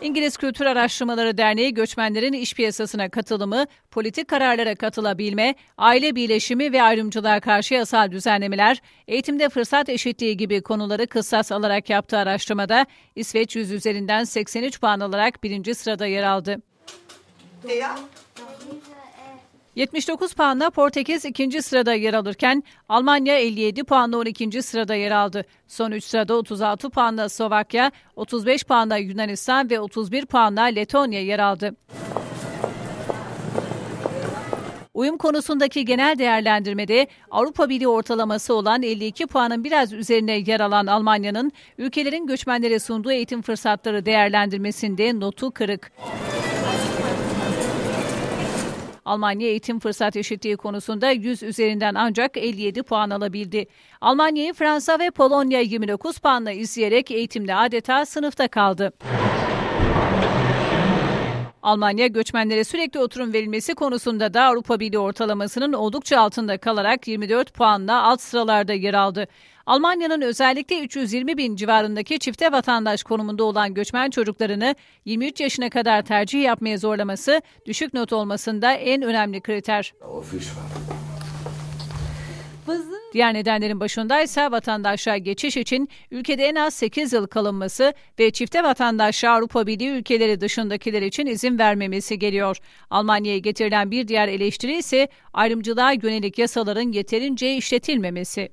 İngiliz Kültür Araştırmaları Derneği göçmenlerin iş piyasasına katılımı, politik kararlara katılabilme, aile birleşimi ve ayrımcılığa karşı yasal düzenlemeler, eğitimde fırsat eşitliği gibi konuları kıssas alarak yaptığı araştırmada İsveç 100 üzerinden 83 puan alarak birinci sırada yer aldı. 79 puanla Portekiz ikinci sırada yer alırken Almanya 57 puanla 12. sırada yer aldı. Son 3 sırada 36 puanla Slovakya, 35 puanla Yunanistan ve 31 puanla Letonya yer aldı. Uyum konusundaki genel değerlendirmede Avrupa Birliği ortalaması olan 52 puanın biraz üzerine yer alan Almanya'nın ülkelerin göçmenlere sunduğu eğitim fırsatları değerlendirmesinde notu kırık. Almanya eğitim fırsat eşitliği konusunda 100 üzerinden ancak 57 puan alabildi. Almanya'yı Fransa ve Polonya 29 puanla izleyerek eğitimde adeta sınıfta kaldı. Almanya göçmenlere sürekli oturum verilmesi konusunda da Avrupa Birliği ortalamasının oldukça altında kalarak 24 puanla alt sıralarda yer aldı. Almanya'nın özellikle 320 bin civarındaki çifte vatandaş konumunda olan göçmen çocuklarını 23 yaşına kadar tercih yapmaya zorlaması düşük not olmasında en önemli kriter. Diğer nedenlerin başında ise vatandaşlığa geçiş için ülkede en az 8 yıl kalınması ve çifte vatandaşlığa Avrupa Birliği ülkeleri dışındakiler için izin vermemesi geliyor. Almanya'ya getirilen bir diğer eleştiri ise ayrımcılığa yönelik yasaların yeterince işletilmemesi.